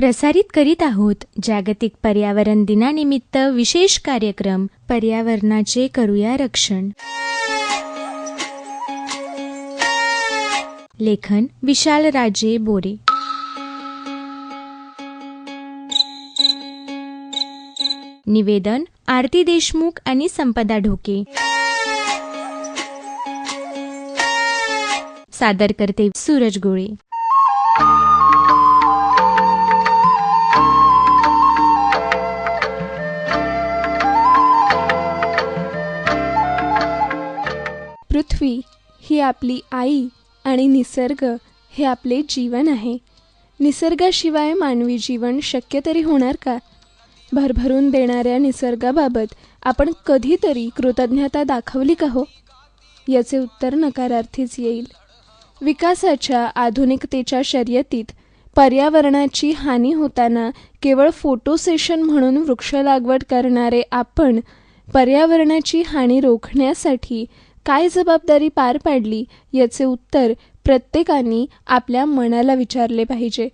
प्रसारित करीत आहोत जागतिक पर्यावरण दिनानिमित्त विशेष कार्यक्रम पर्यावरणाचे करूया रक्षण. लेखन विशाल राजे बोरे. निवेदन आरती देशमुख आणि संपदा ढोके. सादर करते सूरज गोळे. पृथ्वी ही आपली आई आणि निसर्ग हे आपले जीवन आहे. निसर्गाशिवाय मानवी जीवन शक्य तरी होणार का? भरभरून देणाऱ्या निसर्गाबाबत आपण कधीतरी कृतज्ञता दाखवली का हो? याचे उत्तर नकारार्थीच येईल. विकासाच्या आधुनिकतेच्या शर्यतीत पर्यावरणाची हानी होताना केवळ फोटो सेशन म्हणून वृक्ष लागवड करणारे आपण पर्यावरणाची हानी रोखण्यासाठी काय जबाबदारी पार पाडली याचे उत्तर प्रत्येकाने आपल्या मनाला विचारले पाहिजे.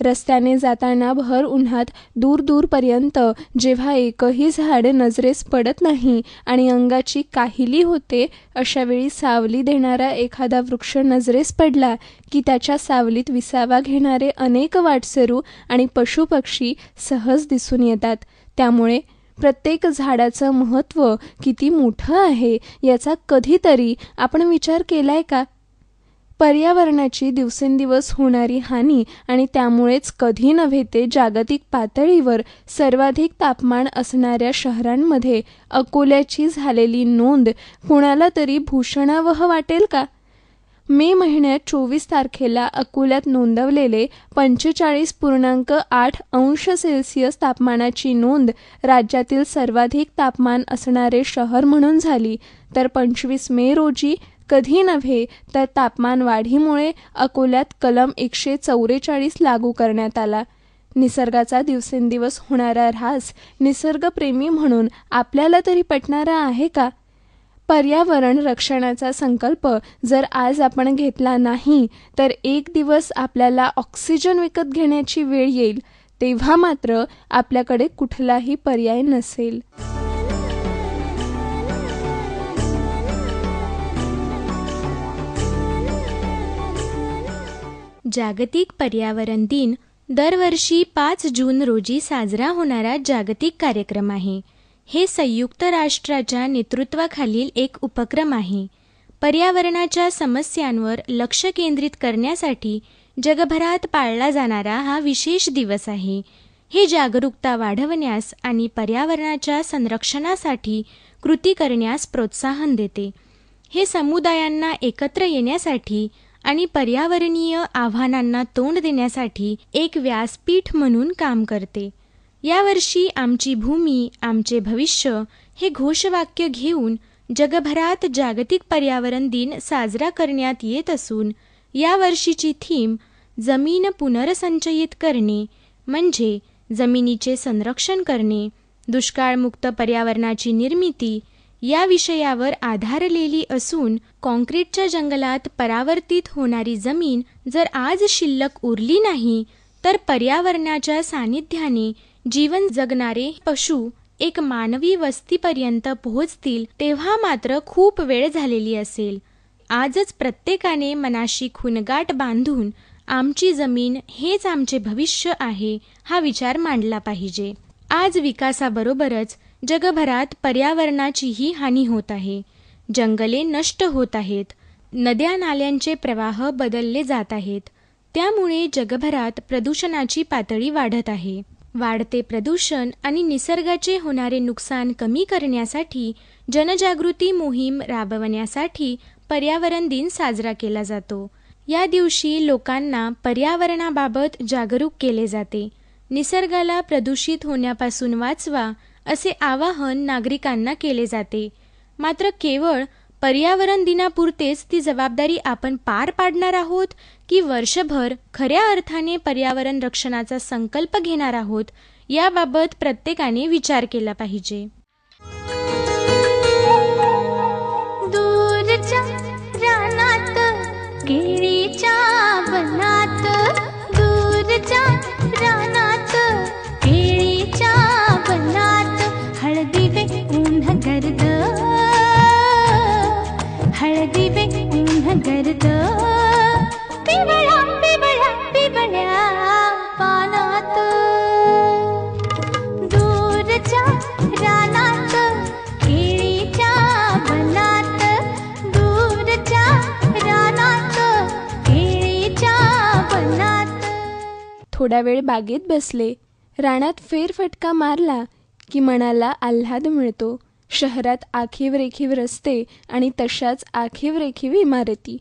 रस्त्याने जाताना भर उन्हात दूर दूरपर्यंत जेव्हा एकही झाड नजरेस पडत नाही आणि अंगाची काहिली होते अशावेळी सावली देणारा एखादा वृक्ष नजरेस पडला की त्याच्या सावलीत विसावा घेणारे अनेक वाटसरू आणि पशुपक्षी सहज दिसून येतात. त्यामुळे प्रत्येक झाडाचं महत्त्व किती मोठं आहे याचा कधीतरी आपण विचार केलाय का? पर्यावरणाची दिवसेंदिवस होणारी हानी आणि त्यामुळेच कधी नव्हे ते जागतिक पातळीवर सर्वाधिक तापमान असणाऱ्या शहरांमध्ये अकोल्याची झालेली नोंद कुणाला तरी भूषणावह वाटेल का? मे महिन्यात चोवीस तारखेला अकोल्यात नोंदवलेले पंचेचाळीस पूर्णांक आठ अंश सेल्सिअस तापमानाची नोंद राज्यातील सर्वाधिक तापमान असणारे शहर म्हणून झाली. तर पंचवीस मे रोजी कधी नव्हे तर तापमान वाढीमुळे अकोल्यात कलम एकशे चौवेचाळीस लागू करण्यात आला. निसर्गाचा दिवसेंदिवस होणारा ऱ्हास निसर्गप्रेमी म्हणून आपल्याला तरी पटणारा आहे का? पर्यावरण रक्षणाचा संकल्प जर आज आपण घेतला नाही तर एक दिवस आपल्याला ऑक्सिजन विकत घेण्याची वेळ येईल तेव्हा मात्र आपल्याकडे कुठलाही पर्याय नसेल. जागतिक पर्यावरण दिन दरवर्षी पाच जून रोजी साजरा होणारा जागतिक कार्यक्रम आहे. हे संयुक्त राष्ट्राच्या नेतृत्वाखालील एक उपक्रम आहे. पर्यावरणाच्या समस्यांवर लक्ष केंद्रित करण्यासाठी जगभरात पाळला जाणारा हा विशेष दिवस आहे. हे जागरूकता वाढवण्यास आणि पर्यावरणाच्या संरक्षणासाठी कृती करण्यास प्रोत्साहन देते. हे समुदायांना एकत्र येण्यासाठी आणि पर्यावरणीय आव्हानांना तोंड देण्यासाठी एक व्यासपीठ म्हणून काम करते. यावर्षी आमची भूमी आमचे भविष्य हे घोषवाक्य घेऊन जगभरात जागतिक पर्यावरण दिन साजरा करण्यात येत असून यावर्षीची थीम जमीन पुनर्संचयित करणे म्हणजे जमिनीचे संरक्षण करणे दुष्काळमुक्त पर्यावरणाची निर्मिती या विषयावर आधारलेली असून कॉन्क्रीटच्या जंगलात परावर्तित होणारी जमीन जर आज शिल्लक उरली नाही तर पर्यावरणाच्या सानिध्याने जीवन जगणारे पशु एक मानवी वस्तीपर्यंत पोहोचतील तेव्हा मात्र खूप वेळ झालेली असेल. आजच प्रत्येकाने मनाशी खुनगाट बांधून आमची जमीन हेच आमचे भविष्य आहे हा विचार मांडला पाहिजे. आज विकासाबरोबरच जगभरात पर्यावरणाचीही हानी होत आहे. जंगले नष्ट होत आहेत. नद्या नाल्यांचे प्रवाह बदलले जात आहेत. त्यामुळे जगभरात प्रदूषणाची पातळी वाढत आहे. वाढते प्रदूषण आणि निसर्गाचे होणारे नुकसान कमी करण्यासाठी जनजागृती मोहीम राबवण्यासाठी पर्यावरण दिन साजरा केला जातो. या दिवशी लोकांना पर्यावरणाबाबत जागरूक केले जाते. निसर्गाला प्रदूषित होण्यापासून वाचवा असे आवाहन नागरिकांना केले जाते. मात्र केवळ पर्यावरण दिनापुरतेच ती जबाबदारी आपण पार पाडणार आहोत की वर्षभर खऱ्या अर्थाने पर्यावरण रक्षणाचा संकल्प घेणार आहोत याबाबत प्रत्येकाने विचार केला पाहिजे. पिवळ्या पिवळ्या पिवळ्या पानात दूरच्या रानात केळीच्या दूरच्या रानात केळीच्या थोडा वेळ बागेत बसले. रानात फेरफटका मारला की मनाला आल्हाद मिळतो. शहरात आखीव रेखीव रस्ते आणि तशाच आखीव रेखीव इमारती.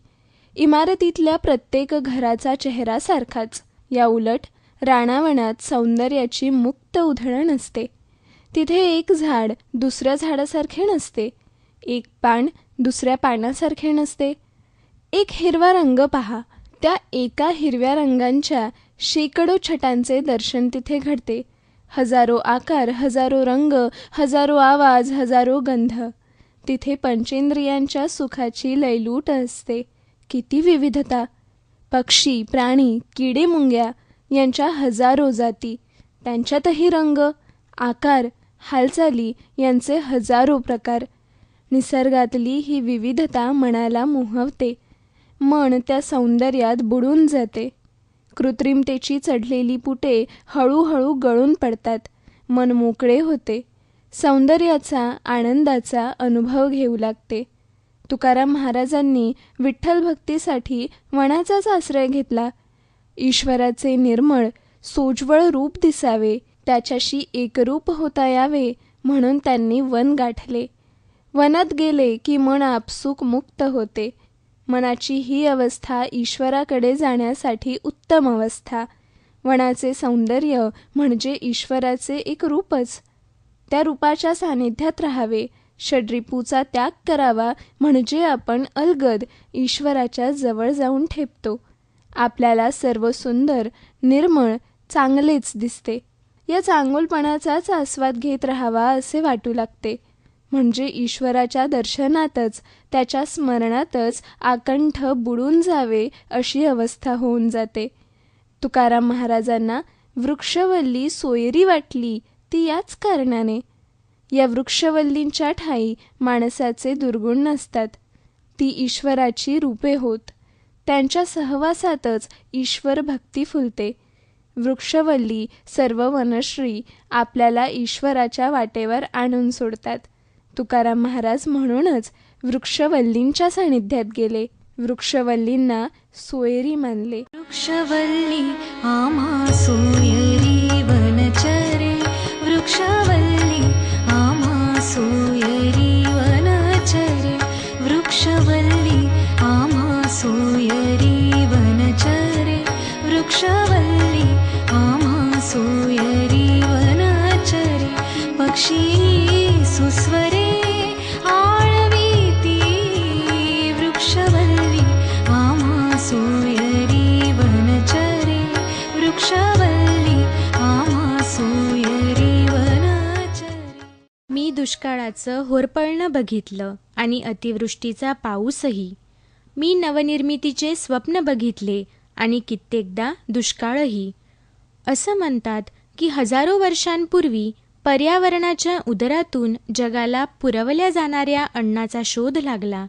इमारतीतल्या प्रत्येक घराचा चेहरा सारखाच. या उलट रानावनात सौंदर्याची मुक्त उधळण असते. तिथे एक झाड दुसऱ्या झाडासारखे नसते. एक पान दुसऱ्या पानासारखे नसते. एक हिरवा रंग पहा. त्या एका हिरव्या रंगांच्या शेकडो छटांचे दर्शन तिथे घडते. हजारो आकार हजारो रंग हजारो आवाज हजारो गंध. तिथे पंचेंद्रियांच्या सुखाची लयलूट असते. किती विविधता. पक्षी प्राणी किडे मुंग्या यांच्या हजारो जाती. त्यांच्यातही रंग आकार हालचाली यांचे हजारो प्रकार. निसर्गातली ही विविधता मनाला मोहवते. मन त्या सौंदर्यात बुडून जाते. कृत्रिमतेची चढलेली पुटे हळूहळू गळून पडतात. मन मोकळे होते. सौंदर्याचा आनंदाचा अनुभव घेऊ लागते. तुकाराम महाराजांनी विठ्ठल भक्तीसाठी वनाचाच आश्रय घेतला. ईश्वराचे निर्मळ सोज्वळ रूप दिसावे त्याच्याशी एकरूप होता यावे म्हणून त्यांनी वन गाठले. वनात गेले की मन आपसूक मुक्त होते. मनाची ही अवस्था ईश्वराकडे जाण्यासाठी उत्तम अवस्था. वनाचे सौंदर्य म्हणजे ईश्वराचे एक रूपच. त्या रूपाच्या सानिध्यात राहावे. षड्रिपूचा त्याग करावा म्हणजे आपण अलगद ईश्वराच्या जवळ जाऊन ठेपतो. आपल्याला सर्व सुंदर निर्मळ चांगलेच दिसते. या चांगुलपणाचाच आस्वाद घेत राहावा असे वाटू लागते. म्हणजे ईश्वराच्या दर्शनातच त्याच्या स्मरणातच आकंठ बुडून जावे अशी अवस्था होऊन जाते. तुकाराम महाराजांना वृक्षवल्ली सोयरी वाटली ती याच कारणाने. या वृक्षवल्लींच्या ठाई माणसाचे दुर्गुण नसतात. ती ईश्वराची रूपे होत. त्यांच्या सहवासातच ईश्वर भक्ती फुलते. वृक्षवल्ली सर्व वनश्री आपल्याला ईश्वराच्या वाटेवर आणून सोडतात. तुकाराम महाराज म्हणूनच वृक्षवल्लींच्या सानिध्यात गेले. वृक्षवल्लींना सोयरी मानले. वृक्षवल्ली आम्हा पावसाचं होरपळणं बघितलं आणि अतिवृष्टीचा पाऊसही. मी नवनिर्मितीचे स्वप्न बघितले आणि कित्येकदा दुष्काळही. असं म्हणतात की हजारो वर्षांपूर्वी पर्यावरणाच्या उदरातून जगाला पुरवल्या जाणाऱ्या अन्नाचा शोध लागला.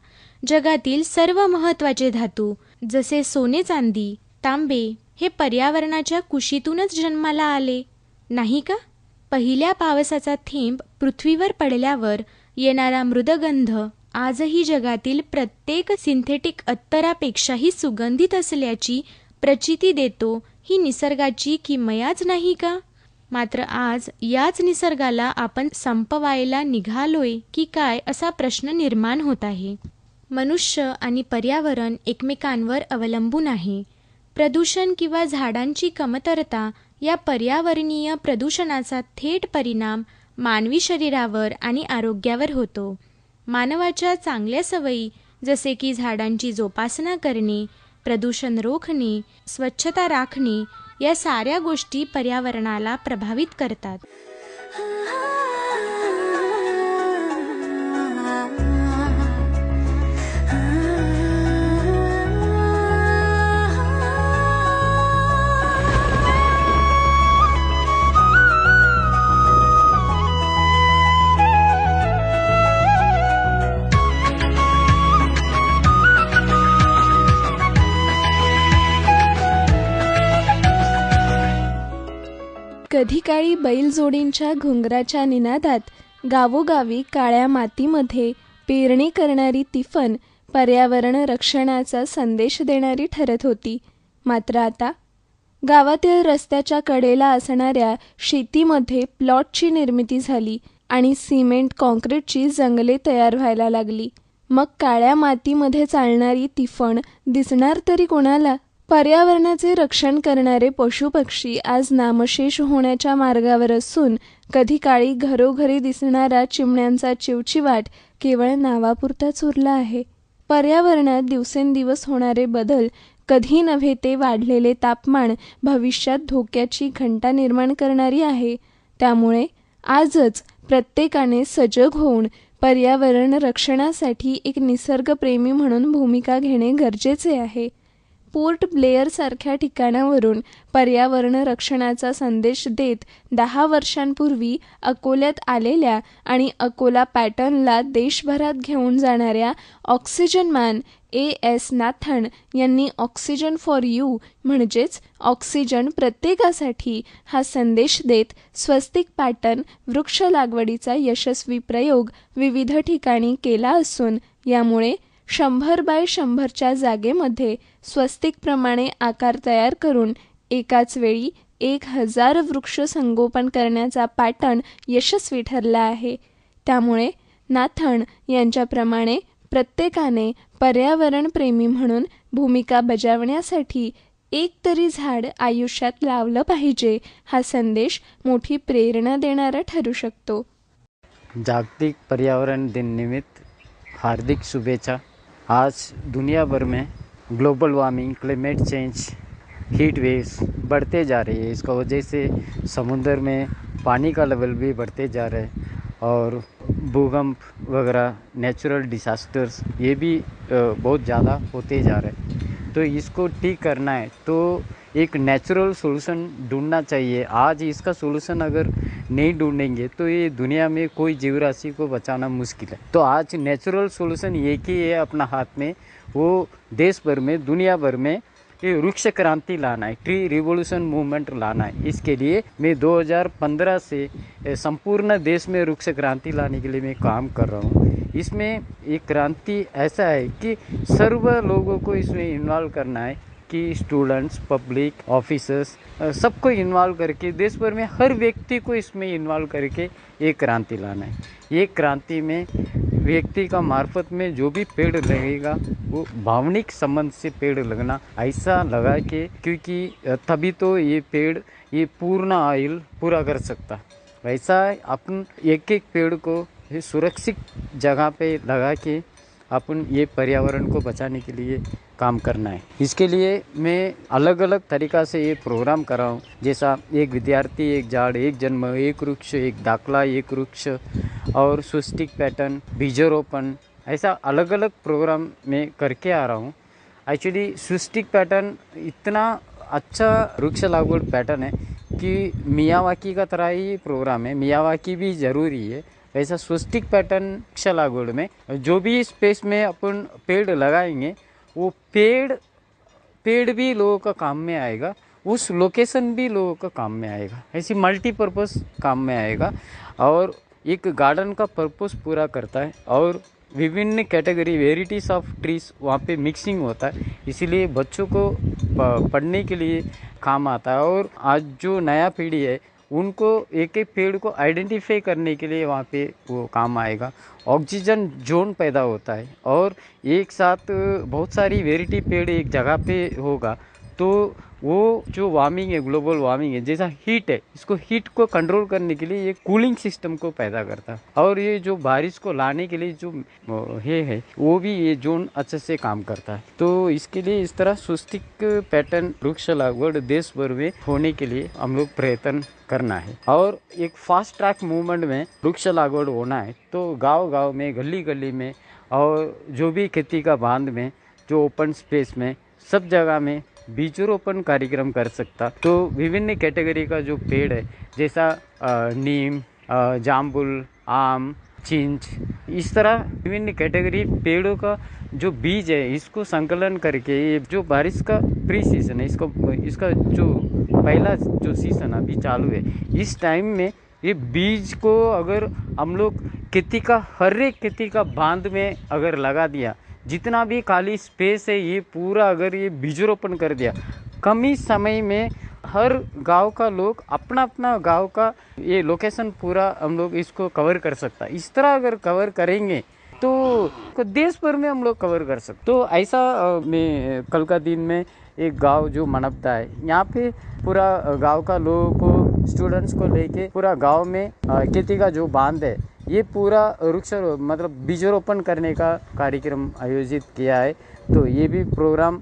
जगातील सर्व महत्त्वाचे धातू जसे सोने चांदी तांबे हे पर्यावरणाच्या कुशीतूनच जन्माला आले. नाही का? पहिल्या पावसाचा थेंब पृथ्वीवर पडल्यावर येणारा मृदगंध आजही जगातील प्रत्येक सिंथेटिक अत्तरापेक्षाही सुगंधित असल्याची प्रचिती देतो ही निसर्गाची किमयाच नाही का? मात्र आज याच निसर्गाला आपण संपवायला निघालोय की काय असा प्रश्न निर्माण होत आहे. मनुष्य आणि पर्यावरण एकमेकांवर अवलंबून आहे. प्रदूषण किंवा झाडांची कमतरता या पर्यावरणीय प्रदूषणाचा थेट परिणाम मानवी शरीरावर आणि आरोग्यावर होतो. मानवाच्या चांगल्या सवयी जसे की झाडांची जोपासना करणे प्रदूषण रोखणे स्वच्छता राखणे या साऱ्या गोष्टी पर्यावरणाला प्रभावित करतात. कधी काळी बैलजोडींच्या घुंगराच्या निनादात गावोगावी काळ्या मातीमध्ये पेरणी करणारी तिफन पर्यावरण रक्षणाचा संदेश देणारी ठरत होती. मात्र आता गावातील रस्त्याच्या कडेला असणाऱ्या शेतीमध्ये प्लॉटची निर्मिती झाली आणि सिमेंट कॉन्क्रीटची जंगले तयार व्हायला लागली. मग काळ्या मातीमध्ये चालणारी तिफण दिसणार तरी कोणाला? पर्यावरणाचे रक्षण करणारे पशुपक्षी आज नामशेष होण्याच्या मार्गावर असून कधी काळी घरोघरी दिसणारा चिमण्यांचा चिवचिवाट केवळ नावापुरताच उरला आहे. पर्यावरणात दिवसेंदिवस होणारे बदल कधी नव्हे ते वाढलेले तापमान भविष्यात धोक्याची घंटा निर्माण करणारी आहे. त्यामुळे आजच प्रत्येकाने सजग होऊन पर्यावरण रक्षणासाठी एक निसर्गप्रेमी म्हणून भूमिका घेणे गरजेचे आहे. पोर्ट ब्लेअरसारख्या ठिकाणावरून पर्यावरण रक्षणाचा संदेश देत दहा वर्षांपूर्वी अकोल्यात आलेल्या आणि अकोला पॅटर्नला देशभरात घेऊन जाणाऱ्या oxygen man A S Nathan यांनी ऑक्सिजन फॉर यू म्हणजेच ऑक्सिजन प्रत्येकासाठी हा संदेश देत स्वस्तिक पॅटर्न वृक्ष लागवडीचा यशस्वी प्रयोग विविध ठिकाणी केला असून यामुळे शंभर बाय शंभरच्या जागेमध्ये स्वस्तिकप्रमाणे आकार तयार करून एकाच वेळी एक हजार वृक्ष संगोपन करण्याचा पॅटर्न यशस्वी ठरला आहे. त्यामुळे नाथण यांच्याप्रमाणे प्रत्येकाने पर्यावरणप्रेमी म्हणून भूमिका बजावण्यासाठी एक तरी झाड आयुष्यात लावलं पाहिजे हा संदेश मोठी प्रेरणा देणारा ठरू शकतो. जागतिक पर्यावरण दिन निमित्त हार्दिक शुभेच्छा. आज दुनिया भर में global warming climate change heat waves बढ़ते जा रही है। इसका वजह से समुद्र में पानी का लेवल भी बढ़ते जा रहे है और भूकंप वगैरह नेचुरल डिसास्टर्स ये भी बहुत ज़्यादा होते जा रहे हैं। तो इसको ठीक करना है। तो एक नेचुरल सोल्यूशन ढूंढना चाहिए। आज इसका सॉल्यूशन अगर नहीं ढूंढेंगे तो ये दुनिया में कोई जीव राशि को बचाना मुश्किल है। तो आज नेचुरल सोल्यूशन ये ही है अपना हाथ में। वो देश भर में, दुनिया भर में ये वृक्ष क्रांति लाना है ट्री रिवोल्यूशन मूवमेंट लाना है। इसके लिए मैं 2015 से संपूर्ण देश में वृक्ष क्रांति लाने के लिए मैं काम कर रहा हूँ। इसमें ये क्रांति ऐसा है कि सर्व लोगों को इसमें इन्वॉल्व करना है। कि स्टूडेंट्स पब्लिक ऑफिसर्स सबको इन्वॉल्व करके देश भर में हर व्यक्ति को इसमें इन्वॉल्व करके ये क्रांति लाना है। ये क्रांति में व्यक्ति का मार्फत में जो भी पेड़ लगेगा, वो भावनिक संबंध से पेड़ लगना, ऐसा लगा के क्योंकि तभी तो ये पेड़, ये पूर्ण आयु पूरा कर सकता। वैसा अपन एक एक पेड़ को सुरक्षित जगह पे लगा के अपन ये पर्यावरण को बचाने के लिए काम करना है। इसके लिए मैं अलग अलग तरीका से ये प्रोग्राम कर रहा हूँ। जैसा एक विद्यार्थी, एक झाड़ एक जन्म, एक वृक्ष, एक दाखला, एक वृक्ष और सुस्टिक पैटर्न बीजारोपण, ऐसा अलग अलग प्रोग्राम मैं करके आ रहा हूँ। एक्चुअली सुस्टिक पैटर्न इतना अच्छा वृक्ष लागवड पैटर्न है कि मियावाकी का तरह ही प्रोग्राम है। मियावाकी भी ज़रूरी है। वैसा स्वस्तिक पैटर्न वृक्ष लागवड में, जो भी स्पेस में अपन पेड़ लगाएँगे वो पेड़ पेड़ भी लोगों का काम में आएगा, उस लोकेशन भी लोगों का काम में आएगा, ऐसी मल्टीपर्पज़ काम में आएगा, और एक गार्डन का पर्पस पूरा करता है, और विभिन्न कैटेगरी वेरिटीज़ ऑफ़ ट्रीज वहाँ पे मिक्सिंग होता है, इसीलिए बच्चों को पढ़ने के लिए काम आता है, और आज जो नया पीढ़ी है उनको एक एक पेड़ को आइडेंटिफाई करने के लिए वहाँ पे वो काम आएगा। ऑक्सीजन जोन पैदा होता है और एक साथ बहुत सारी वेरिटी पेड़ एक जगह पे होगा। तो वो जो वार्मिंग है ग्लोबल वार्मिंग है, जैसा हीट है, इसको हीट को कंट्रोल करने के लिए ये कूलिंग सिस्टम को पैदा करता है। और ये जो बारिश को लाने के लिए जो ये है, वो भी ये जोन अच्छे से काम करता है। तो इसके लिए इस तरह सुस्तिक पैटर्न वृक्ष लागवड देश भर में होने के लिए हम लोग प्रयत्न करना है। और एक फास्ट ट्रैक मूवमेंट में वृक्ष लागवड होना है तो गाँव गाँव में गली गली में और जो भी खेती का बाँध में, जो ओपन स्पेस में, सब जगह में बीजरोपण कार्यक्रम कर सकता। तो विभिन्न कैटेगरी का जो पेड़ है, जैसा नीम जामुन, आम, चिंच, इस तरह विभिन्न कैटेगरी पेड़ों का जो बीज है, इसको संकलन करके ये जो बारिश का प्री सीज़न है, इसको, इसका जो पहला जो सीज़न अभी चालू है, इस टाइम में ये बीज को अगर हम लोग खेती का, हर एक खेती का बाँध में अगर लगा दिया जितना भी खाली स्पेस है, ये पूरा अगर ये बीजरोपण कर दिया, कम ही समय में हर गाँव का लोग अपना अपना गाँव का ये लोकेशन पूरा हम लोग इसको कवर कर सकता। इस तरह अगर कवर करेंगे तो देश भर में हम लोग कवर कर सकते। तो ऐसा मैं, कल का दिन में एक गाँव जो मनपता है, यहाँ पे पूरा गाँव का लोगों को स्टूडेंट्स को लेके पूरा गाँव में खेती का जो बाँध है ये पूरा वृक्ष मतलब बीजारोपण करने का कार्यक्रम आयोजित किया है। तो ये भी प्रोग्राम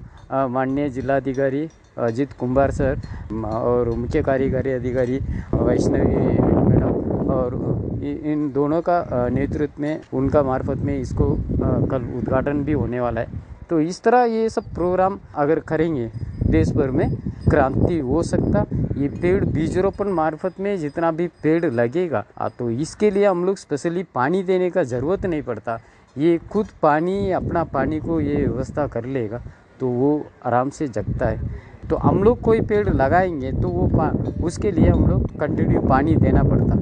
माननीय जिलाधिकारी अजित कुंभार सर और मुख्य कार्यकारी अधिकारी वैष्णवी मैडम, और इन दोनों का नेतृत्व में, उनका मार्फत में इसको कल उद्घाटन भी होने वाला है। तो इस तरह ये सब प्रोग्राम अगर करेंगे देश भर में क्रांति हो सकता। ये पेड़ बीजरोपण मार्फत में जितना भी पेड़ लगेगा तो इसके लिए हम लोग स्पेशली पानी देने का ज़रूरत नहीं पड़ता। ये खुद पानी, अपना पानी को ये व्यवस्था कर लेगा तो वो आराम से जगता है। तो हम लोग कोई पेड़ लगाएँगे तो वो उसके लिए हम लोग कंटिन्यू पानी देना पड़ता।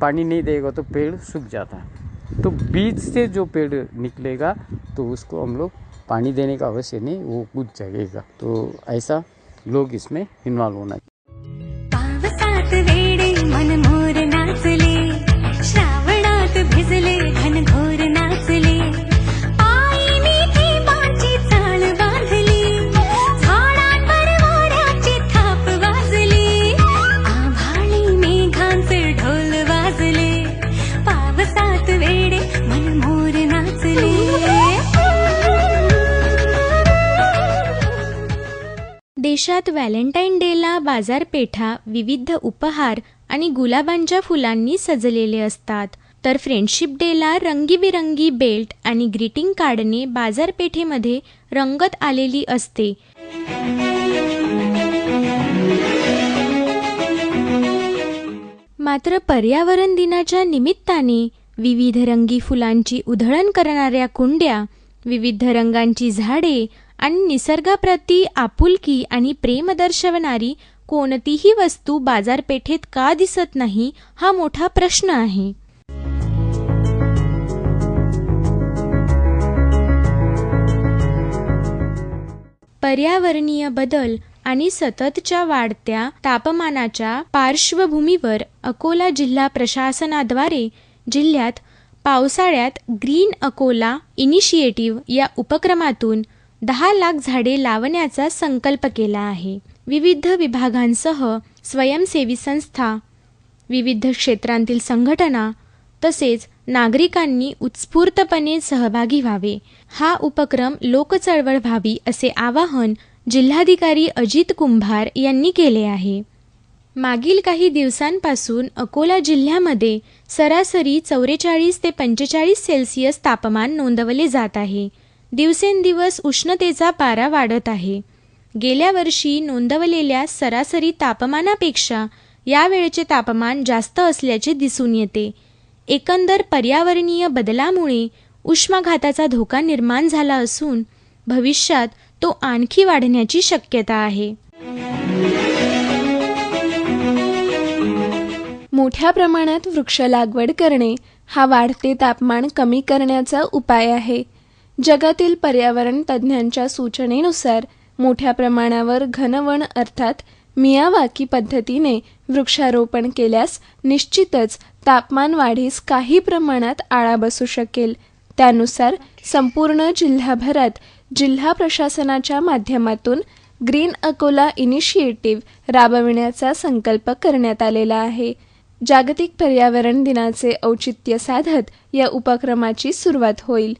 पानी नहीं देगा तो पेड़ सूख जाता। है तो बीज से जो पेड़ निकलेगा तो उसको हम लोग पानी देने का अवश्य नहीं वो कूद जगेगा। तो ऐसा लोग इसमें इन्वॉल्व होना चाहिए। श्रावणात भिजले व्हॅलेंटाईन डेला बाजारपेठा विविध उपहार आणि गुलाबांच्या फुलांनी सजलेले असतात. तर फ्रेंडशिप डेला रंगीबिरंगी बेल्ट आणि ग्रीटिंग कार्डने बाजारपेठेमध्ये रंगत आलेली असते. मात्र पर्यावरण दिनाच्या निमित्ताने विविध रंगी फुलांची उधळण करणाऱ्या कुंड्या विविध रंगांची झाडे आणि निसर्गाप्रती आपुलकी आणि प्रेम दर्शवणारी कोणतीही वस्तू बाजारपेठेत का दिसत नाही हा मोठा प्रश्न आहे. पर्यावरणीय बदल आणि सततच्या वाढत्या तापमानाच्या पार्श्वभूमीवर अकोला जिल्हा प्रशासनाद्वारे जिल्ह्यात पावसाळ्यात ग्रीन अकोला इनिशिएटिव्ह या उपक्रमातून दहा लाख झाडे लावण्याचा संकल्प केला आहे. विविध विभागांसह स्वयंसेवी संस्था विविध क्षेत्रांतील संघटना तसेच नागरिकांनी उत्स्फूर्तपणे सहभागी व्हावे. हा उपक्रम लोकचळवळ व्हावी असे आवाहन जिल्हाधिकारी अजित कुंभार यांनी केले आहे. मागील काही दिवसांपासून अकोला जिल्ह्यामध्ये सरासरी चौवेचाळीस ते पंचेचाळीस सेल्सिअस तापमान नोंदवले जात आहे. दिवसेंदिवस उष्णतेचा पारा वाढत आहे. गेल्या वर्षी नोंदवलेल्या सरासरी तापमानापेक्षा यावेळचे तापमान जास्त असल्याचे दिसून येते. एकंदर पर्यावरणीय बदलामुळे उष्माघाताचा धोका निर्माण झाला असून भविष्यात तो आणखी वाढण्याची शक्यता आहे. मोठ्या प्रमाणात वृक्ष लागवड करणे हा वाढते तापमान कमी करण्याचा उपाय आहे. जगातील पर्यावरण तज्ज्ञांच्या सूचनेनुसार मोठ्या प्रमाणावर घनवन अर्थात मियावाकी पद्धतीने वृक्षारोपण केल्यास निश्चितच तापमान वाढीस काही प्रमाणात आळा बसू शकेल. त्यानुसार संपूर्ण जिल्हाभरात जिल्हा प्रशासनाच्या माध्यमातून ग्रीन अकोला इनिशिएटिव्ह राबविण्याचा संकल्प करण्यात आलेला आहे. जागतिक पर्यावरण दिनाचे औचित्य साधत या उपक्रमाची सुरुवात होईल.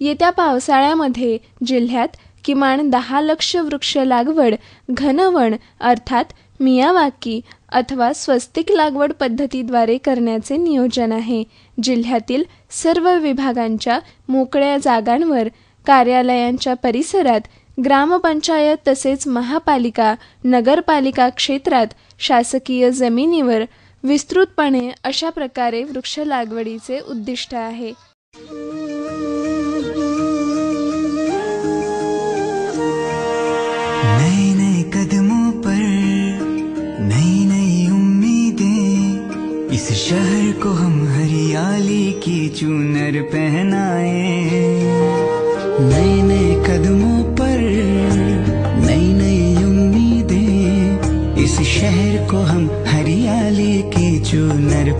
येत्या पावसाळ्यामध्ये जिल्ह्यात किमान दहा लक्ष वृक्ष लागवड घनवण अर्थात मियावाकी अथवा स्वस्तिक लागवड पद्धतीद्वारे करण्याचे नियोजन आहे. जिल्ह्यातील सर्व विभागांच्या मोकळ्या जागांवर कार्यालयांच्या परिसरात ग्रामपंचायत तसेच महापालिका नगरपालिका क्षेत्रात शासकीय जमिनीवर विस्तृतपणे अशा प्रकारे वृक्ष लागवडीचे उद्दिष्ट आहे. नए नए कदमों पर नई नई उम्मीदें। इस शहर को हम हरियाली चूनर पहनाए। नए नए कदमों पर नई नई उम्मीदें। इस शहर को हम हरियाली चूनर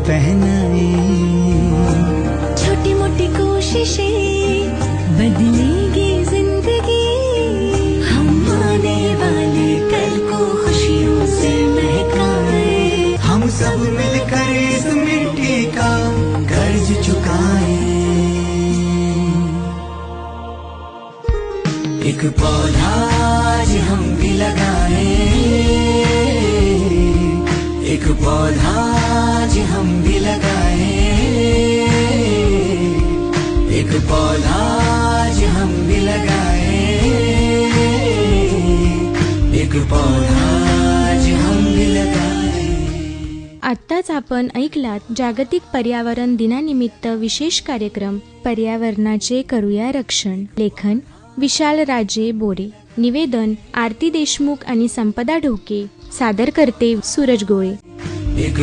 एक पौधा आज हम भी लगाए। एक पौधा आज हम भी लगाए। एक पौधा आज हम भी लगाए। एक पौधा आज हम भी लगाए। आत्ताच आपण ऐकलात जागतिक पर्यावरण दिनानिमित्त विशेष कार्यक्रम पर्यावरणाचे करूया रक्षण. लेखन विशाल राजे बोरे निवेदन आरती देशमुख आणि संपदा ढोके सादर करते सूरज गोळे. एक